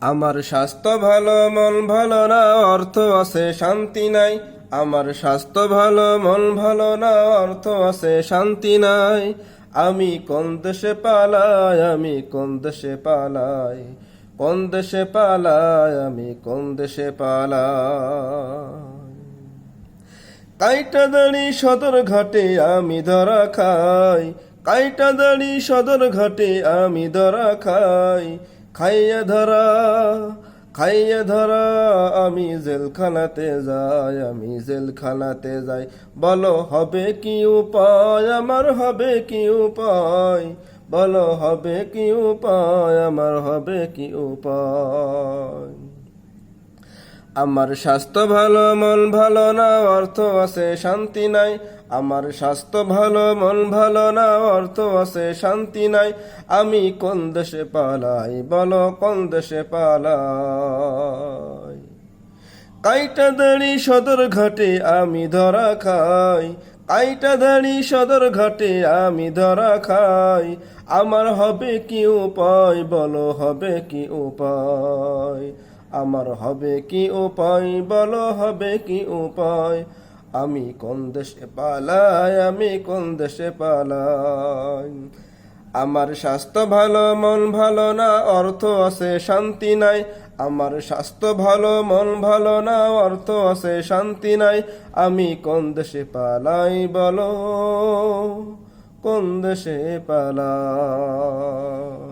আমার স্বাস্থ্য ভালো, মন ভালো না, অর্থ আছে, শান্তি নাই। আমার স্বাস্থ্য ভালো, মন ভালো না, অর্থ আছে, শান্তি নাই। আমি কোন দেশে পালাই, আমি কোন দেশে পালাই? কোন দেশে পালাই, আমি কোন দেশে পালাই? কাইটা দাঁড়ি সদর ঘাটে আমি ধরা খাই। কাইটা দাঁড়ি সদর ঘাটে আমি ধরা খাই। খাইয়া ধরা খাইয়া ধরা আমি জেলখানাতে যাই আমি জেলখানাতে যাই বলো হবে কি উপায় আমার হবে কি উপায় বলো হবে কি উপায় আমার হবে কি উপায় আমার স্বাস্থ্য ভালো, মন ভালো না, অর্থ আছে, শান্তি নাই। আমার স্বাস্থ্য ভালো, মন ভালো না, অর্থ আছে, শান্তি নাই। আমি কোন দেশে পালাই, বলো কোন দেশে পালাই? কাইটা দাড়ি সদর ঘাটে আমি ধরা খাই। কাইটা দাঁড়ি সদর ঘাটে আমি ধরা খাই। আমার হবে কি উপায়, বলো হবে কি উপায়? আমার হবে কি উপায়? বলো, হবে কি উপায়? আমি কোন দেশে পালাই? আমি কোন দেশে পালাই? আমার স্বাস্থ্য ভালো, মন ভালো না, অর্থ আছে, শান্তি নাই। আমার স্বাস্থ্য ভালো, মন ভালো না, অর্থ আছে, শান্তি নাই। আমি কোন দেশে পালাই? বলো, কোন দেশে পালাই?